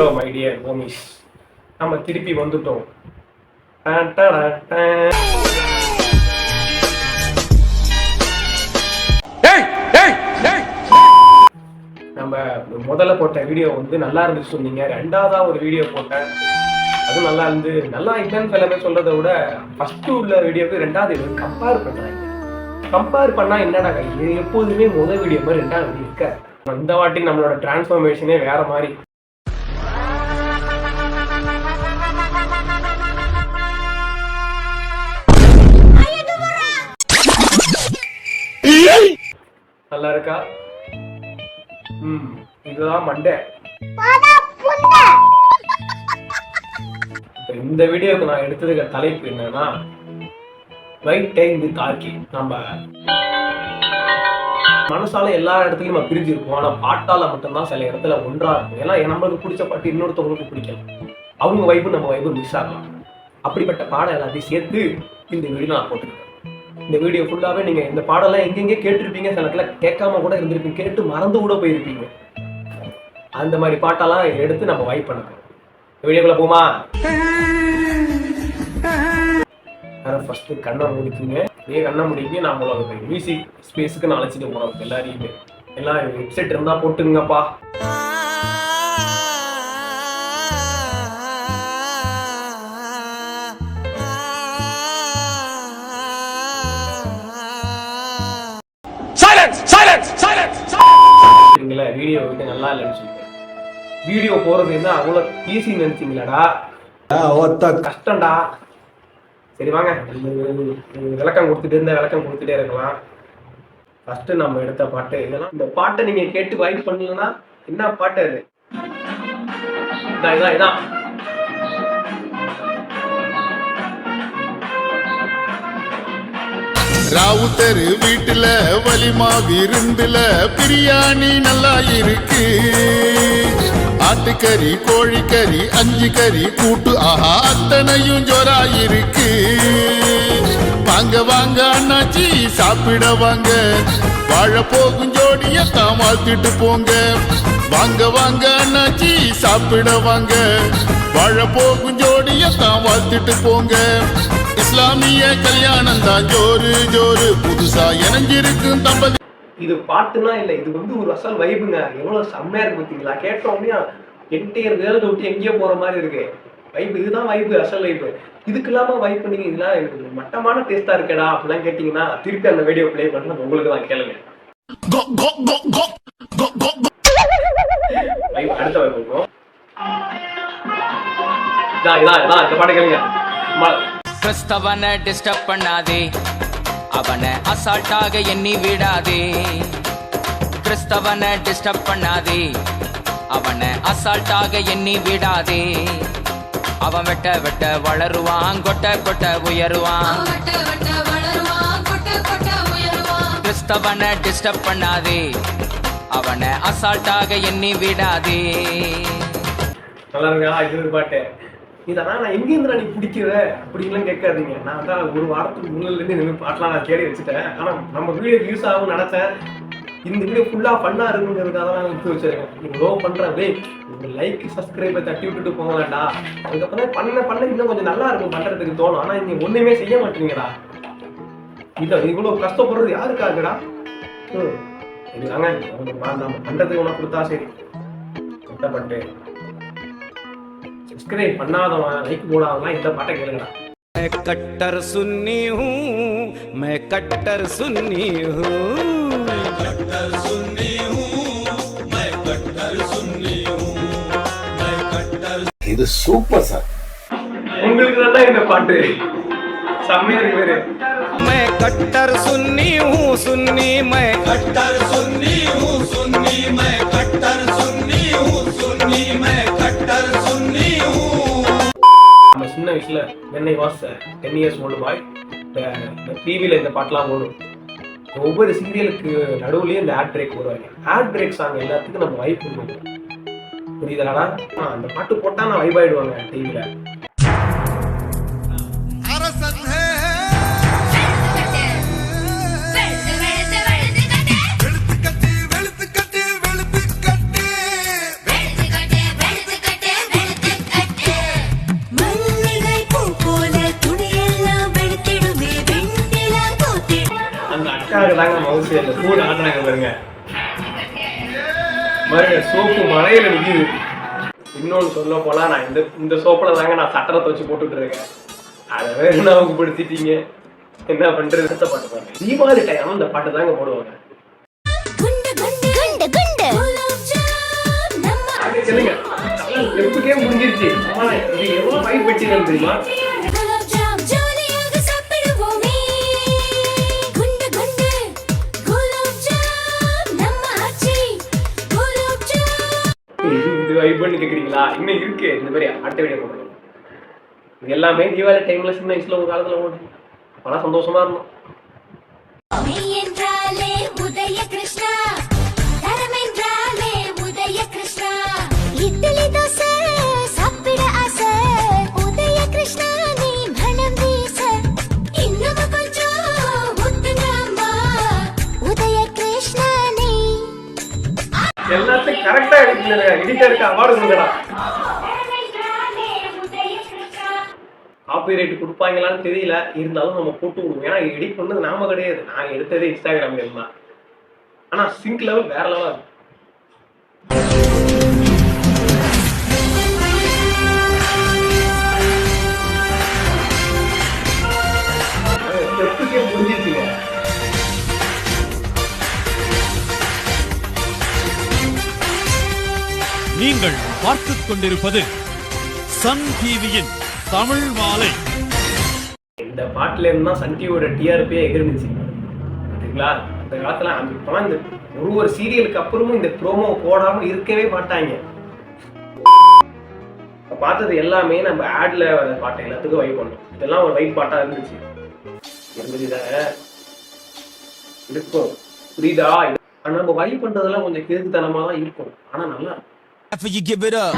Hello my dear homies நம்ம திருப்பி வந்துட்டோம். நம்ம முதல்ல போட்ட வீடியோ வந்து நல்லா இருந்துச்சு சொன்னீங்க. ரெண்டாவதா ஒரு வீடியோ போட்டேன். அதுவும் நல்லா இருந்து நல்லா இல்லைன்னு எல்லாமே சொல்றதை விட ஃபர்ஸ்ட் உள்ள வீடியோக்கு ரெண்டாவது கம்பேர் பண்றாங்க கம்பேர் பண்ணா என்னடா இது? எப்போதுமே முதல் வீடியோ மாதிரி ரெண்டாவது வீடியோ இருக்க இந்த வாட்டி நம்மளோட டிரான்ஸ்ஃபர்மேஷனே வேற மாதிரி. நல்லா இருக்கா? ம் இதுதான் மண்டே. இந்த வீடியோக்கு நான் எடுத்ததுக்கு தலைப்பு என்னன்னா ரைட் டைம் வித் ஆர்கி நம்ம மனசால எல்லா இடத்துலயும் நம்ம பிரிஞ்சிருப்போம். ஆனா பாட்டால மட்டும்தான் சில இடத்துல ஒன்றா இருக்கும் ஏன்னா நம்மளுக்கு பிடிச்ச பாட்டு இன்னொருத்தவங்களுக்கு பிடிக்கும் அவங்க வைப்பு நம்ம வைப்பு மிஸ் ஆகலாம். அப்படிப்பட்ட பாடம் எல்லாத்தையும் சேர்த்து இந்த வீடியோ நான் போட்டிருக்கேன் இந்த வீடியோ ஃபுல்லாவே நீங்க இந்த பாடலாம் எங்கெங்கே கேட்டிருப்பீங்க சில இடத்துல கேட்காம கூட இருந்திருப்பீங்க கேட்டு மறந்து கூட போயிருப்பீங்க. அந்த மாதிரி பாட்டெல்லாம் எடுத்து நம்ம வைப் பண்ண இந்த வீடியோக்குள்ள போமா ஃபர்ஸ்ட் கண்ணை முடிக்குங்க. நீங்க கண்ணை முடிக்க நான் உங்களோட மியூசிக் ஸ்பேஸுக்கு நான் அழைச்சிட்டு போறோம் எல்லாரையுமே. எல்லாம் ஹெட்செட் இருந்தால் போட்டுங்கப்பா நல்லா இல்லைன்னு சொல்லிட்டு வீடியோ போறது என்ன அவ்வளோ ஈஸி நினைச்சீங்களாடா? கஷ்டம்டா. சரி வாங்க. விளக்கம் கொடுத்துட்டு இருந்த விளக்கம் கொடுத்துட்டே இருக்கலாம். ஃபர்ஸ்ட் நம்ம எடுத்த பாட்டு இதெல்லாம் இந்த பாட்டை நீங்க கேட்டு வைப் பண்ணலன்னா என்ன பாட்டு அது? இதான் இதான் இதான். ராவுத்தர் வீட்டுல வலிமா விருந்துல பிரியாணி நல்லா இருக்கு. ஆட்டுக்கறி கோழிக்கறி அஞ்சு கறி கூட்டு ஆஹா அத்தனையும் ஜோரா இருக்கு. வாங்க வாங்க அண்ணாச்சி சாப்பிட வாங்க. வாழ போகும் ஜோடிய தான் வாழ்த்திட்டு போங்க. வாங்க வாங்க அண்ணாச்சி சாப்பிட வாங்க. வாழ போகும் ஜோடிய தான் வாழ்த்திட்டு போங்க. இஸ்லாமிய கல்யாணம் தான் ஜோரு ஜோரு புதுசா இணைஞ்சிருக்கும் தம்பதி. இது பாட்டுனா இல்ல இது வந்து ஒரு அசல் வைபுங்க எவ்வளவு செம்மையா இருக்கு பாத்தீங்களா கேட்ட உடனே என்டையர் வேர்ல்டு விட்டு எங்கேயோ போற மாதிரி இருக்கு. வைப்பு இதுதான் வைப்பு அசல் வைப்பு. இதுக்கு இல்லாம வைப் பண்ணீங்க இதெல்லாம் எனக்கு மட்டமான டேஸ்டா இருக்கேடா அப்படிலாம் கேட்டீங்கன்னா திருப்பி அந்த வீடியோ ப்ளே பண்ண உங்களுக்கு தான் கேளுங்க அடுத்த வைப் இருக்கும் இதான் இதான் இந்த பாட்டு கேளுங்க. கிறிஸ்தவனை டிஸ்டர்ப் பண்ணாதே. அவனை அசால்ட்டாக எண்ணி விடாதே. கிறிஸ்தவனை டிஸ்டர்ப் பண்ணாதே. அவனை அசால்ட்டாக எண்ணி விடாதே. அவன் வெட்ட வெட்ட வளருவான் கொட்ட கொட்ட உயருவான். வட்ட வட்ட வளருவான் கொட்ட கொட்ட உயருவான். கிறிஸ்தவனை டிஸ்டர்ப் பண்ணாதே. அவனை அசால்ட்டாக எண்ணி விடாதே. நல்லா இருக்கா இது ஒரு பாட்டு. இதெல்லாம் நான் எங்கேருந்து நீ பிடிக்கிற? அப்படின்லாம் கேட்காதீங்க. நான் தான் ஒரு வாரத்துக்கு முன்னிலேருந்து இந்த மாதிரி பாட்டெல்லாம் நான் தேடி வச்சுட்டேன். ஆனால் நம்ம வீடியோ யூஸ் ஆகும் நினச்சேன். இந்த வீடியோ ஃபுல்லாக ஃபன்னாக இருக்குங்கிறதுக்காக தான் நான் எடுத்து வச்சிருக்கேன். நீங்கள் லோ பண்ணுறதே உங்கள் லைக் சப்ஸ்கிரைபை தட்டி விட்டுட்டு போங்கடா. அதுக்கப்புறம் பண்ண பண்ண இன்னும் கொஞ்சம் நல்லா இருக்கும் பண்ணுறதுக்கு தோணும். ஆனால் நீங்கள் ஒன்றுமே செய்ய மாட்டீங்கடா. இல்லை இவ்வளோ கஷ்டப்படுறது யாருக்காகடா? ம். இதுதாங்க நம்ம பண்றதுக்கு உனக்கு கொடுத்தா சரி கஷ்டப்பட்டு சப்ஸ்கிரைப் பண்ணாதவன் லைக் போடாதவன் இந்த பாட்டை கேளுங்கடா मैं कट्टर सुन्नी हूँ मैं कट्टर सुन्नी हूँ இது சூப்பர் சார் உங்களுக்கு தான் இந்த பாட்டு செம்மையா இருக்கு பேரு मैं कट्टर सुन्नी हूँ सुन्नी मैं कट्टर सुन्नी हूँ सुन्नी मैं कट्टर सुन्नी हूँ सुन्नी मैं कट्टर सुन्नी हूँ நம்ம சின்ன வயசுல என்னை வாச டென் இயர்ஸ் ஓல்டு பாய் இந்த டிவியில் இந்த பாட்டெலாம் ஓடும் ஒவ்வொரு சீரியலுக்கு நடுவுலயும் இந்த ஆட் பிரேக் போடுவாங்க ஆட் பிரேக் சாங் எல்லாத்துக்கும் நம்ம வைப் இருக்கும் புரியுதாடா ஆ, அந்த பாட்டு போட்டா நான் வைப் ஆயிடுவாங்க டிவியில தாங்க மவுசு இந்த கூட ஆடுறாங்க பாருங்க. பாருங்க சோப்பு மலையில நிக்குது. இன்னொன்று சொல்ல போனா நான் இந்த இந்த சோப்புல தாங்க நான் சட்டரை துவச்சு போட்டுட்டு இருக்கேன் அதை வேறு ஞாபகப்படுத்திட்டீங்க என்ன பண்றது? அடுத்த பாட்டு பாருங்க. தீபாவளி டைம் இந்த பாட்டு தாங்க போடுவாங்க. சொல்லுங்க. முடிஞ்சிருச்சு எவ்வளவு வச்சிருக்கேன் தெரியுமா? வைப்புன்னு இன்னும் இருக்கு. இந்த மாதிரி ஆட்ட வீடியோ போடுறோம் இது எல்லாமே தீபாவளி டைம்ல சின்ன வயசுல ஒரு காலத்துல ஓடும் அப்பெல்லாம் சந்தோஷமா இருந்தோம். பாட்டு கரெக்டா எடுக்கல எடிட்டருக்கு அவார்டு கொடுங்கடா. காப்பிரைட் கொடுப்பாங்களான்னு தெரியல. இருந்தாலும் நம்ம போட்டு விடுவோம் ஏன்னா எடிட் பண்ணது நாம கிடையாது. நான் எடுத்ததே இன்ஸ்டாகிராம்ல இருந்தான் ஆனா சிங்க் லெவல் வேற லெவலா இருக்கு. நீங்கள் பார்த்துக் கொண்டிருப்பது சன் டிவியின் தமிழ் மாலை. இந்த பாட்டுல இருந்தா தான் சன் டிவியோட டிஆர்பியே எகிர்ந்துச்சு. சரிங்களா அந்த காலத்துல அந்த இப்பெல்லாம் இந்த ஒரு ஒரு சீரியலுக்கு அப்புறமும் இந்த ப்ரோமோ போடாம இருக்கவே மாட்டாங்க. பார்த்தது எல்லாமே நம்ம ஆட்ல வர பாட்டை எல்லாத்துக்கும் வைப் பண்ணோம் இதெல்லாம் ஒரு வைப் பாட்டா இருந்துச்சு. இருந்துச்சுதா இருக்கும். புரியுதா? ஆனா நம்ம வைப் பண்றதெல்லாம் கொஞ்சம் கிறுக்குத்தனமா தான் இருக்கும். ஆனா நல்லா இருக்கும் After you give it up.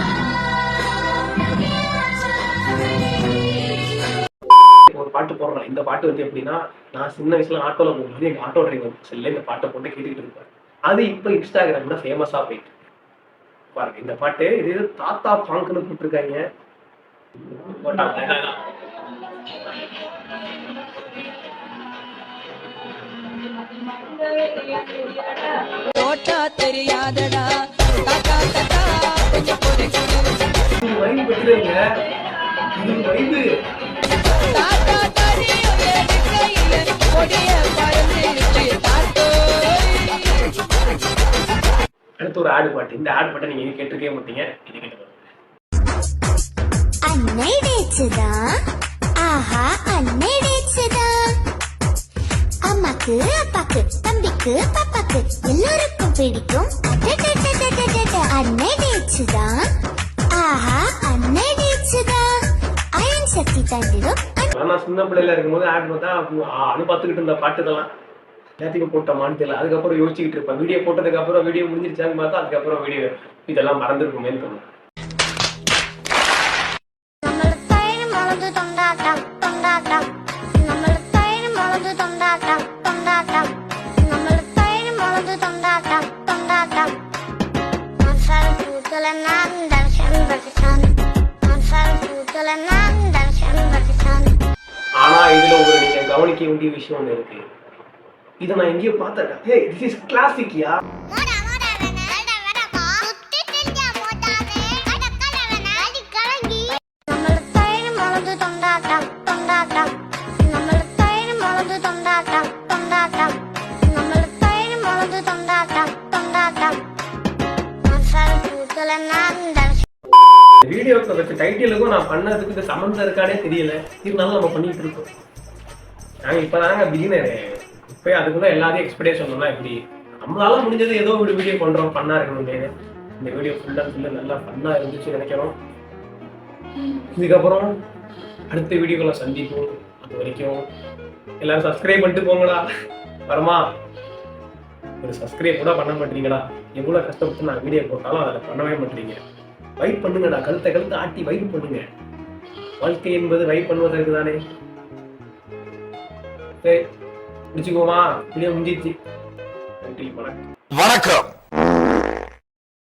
ஒரு பாட்டு போடுறேன். இந்த பாட்டு வந்து எப்படின்னா நான் சின்ன வயசுல ஆட்டோல போகும்போது எங்க ஆட்டோ டிரைவர் செல்ல இந்த பாட்டை போட்டு கேட்டுக்கிட்டு இருப்பாரு. அது இப்போ இன்ஸ்டாகிராம்ல ஃபேமஸா போயிட்டு பாருங்க இந்த பாட்டு இது தாத்தா பாங்குன்னு போட்டிருக்காங்க. போட்டாங்க. போட்டா தெரியாதடா. அடுத்து ஒரு ஆடு பாட்டு. இந்த ஆடு பாட்டை நீங்க கேட்டிருக்கவே மாட்டீங்க. இது கேட்டு அன்னை ஆஹா அன்னை டேச்சுதான் அம்மாக்கு அப்பாக்கு தம்பிக்கு பாப்பாக்கு எல்லோருக்கும் பிடிக்கும் அன்னை ஆஹா அன்னை டேச்சுதான் அயன் சக்தி தந்திடும் நான் சின்ன பிள்ளையில இருக்கும்போது ஆட் பார்த்தா அது பார்த்துக்கிட்டு இருந்த பாட்டு இதெல்லாம் எல்லாத்தையும் போட்டோமான்னு தெரியல அதுக்கப்புறம் யோசிச்சுக்கிட்டு இருப்பேன் வீடியோ போட்டதுக்கு அப்புறம் வீடியோ முடிஞ்சிருச்சான்னு பார்த்தா அதுக்கப்புறம் வீடியோ இதெல்லாம் மறந்துருக்குமேன்னு தோணும் ஆனா இதுல ஒரு நீங்க கவனிக்க வேண்டிய விஷயம் ஒண்ணு இருக்கு. இதை நான் எங்கேயோ பார்த்தேன் ஹே திஸ் இஸ் கிளாசிக்யா வீடியோக்கு வச்ச டைட்டிலுக்கும் நான் பண்ணதுக்கு இது சம்மந்தம் இருக்கானே தெரியல. இருந்தாலும் நம்ம பண்ணிட்டு இருக்கோம். நாங்க இப்பதாங்க பிகினரு இப்போ அதுக்குள்ள எல்லாத்தையும் எக்ஸ்பெக்டேஷன் சொன்னோம்னா எப்படி? நம்மளால முடிஞ்சது ஏதோ ஒரு வீடியோ பண்ணுறோம் பண்ணா இருக்கணும்னு. இந்த வீடியோ ஃபுல்லா ஃபுல்லாக நல்லா பண்ணா இருந்துச்சு நினைக்கிறோம். இதுக்கப்புறம் அடுத்த வீடியோக்களை சந்திப்போம். அது வரைக்கும் எல்லாரும் சப்ஸ்கிரைப் பண்ணிட்டு போங்கடா. வரமா? ஒரு சப்ஸ்கிரைப் கூட பண்ண மாட்டீங்களா எவ்வளவு கஷ்டப்பட்டு நான் வீடியோ போட்டாலும் அதை பண்ணவே மாட்டீங்க. வைப் பண்ணுங்கடா. கழுத்தை கழுத்தை ஆட்டி வைப் பண்ணுங்க. வாழ்க்கை என்பது வைப் பண்ணுவதற்கு தானே. சரி முடிச்சுக்குவோமா? வீடியோ முடிஞ்சிச்சு நன்றி வணக்கம். வணக்கம்.